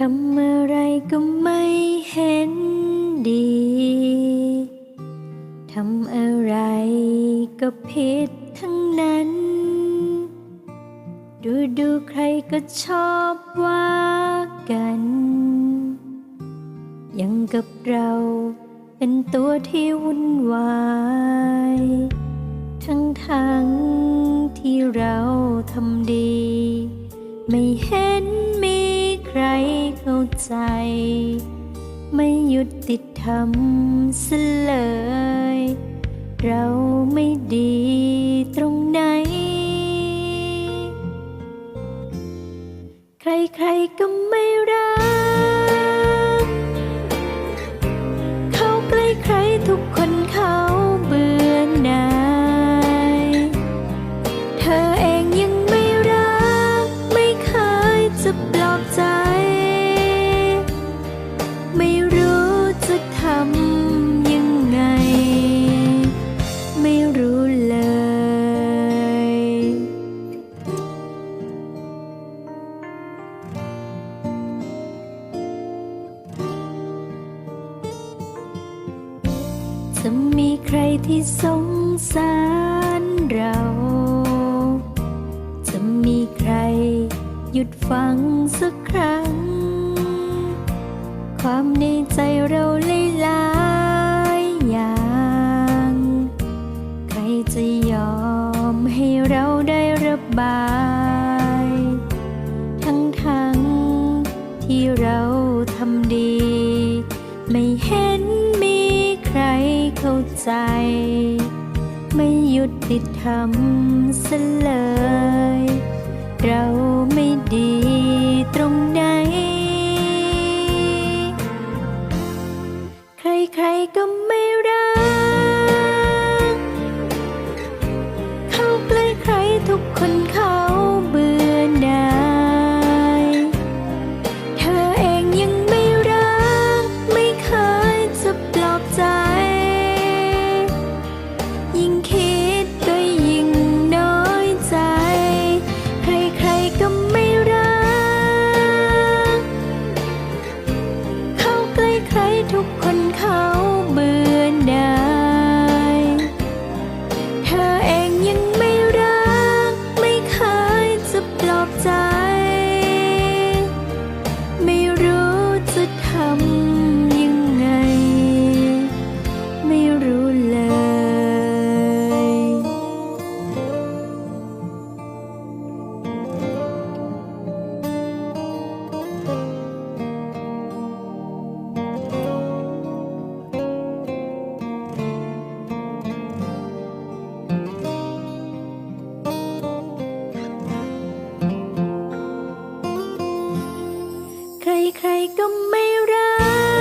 ทำอะไรก็ไม่เห็นดี ทำอะไรก็ผิดทั้งนั้น ดูดูใครก็ชอบว่ากัน ยังกับเราเป็นตัวที่วุ่นวาย ทั้งทั้งที่เราทำดี ไม่เห็นมี รเข้าใจ ไม่หยุดติดทำเสเลย เราไม่ดีตรงไหน ใครๆก็ไม่รัก จะมีใครที่สงสารเรา จะมีใครหยุดฟังสักครั้ง ความในใจเราหลายอย่าง ใครจะยอมให้เราได้ระบาย ทั้งทั้งๆที่เราทำดี ไม่เห็น ใจ ไม่หยุดติดทำเสเลย เราไม่ดีตรงไหน ใครๆก็ไม่รัก เข้าใกล้ใครทุกคนเขา ไม่รัก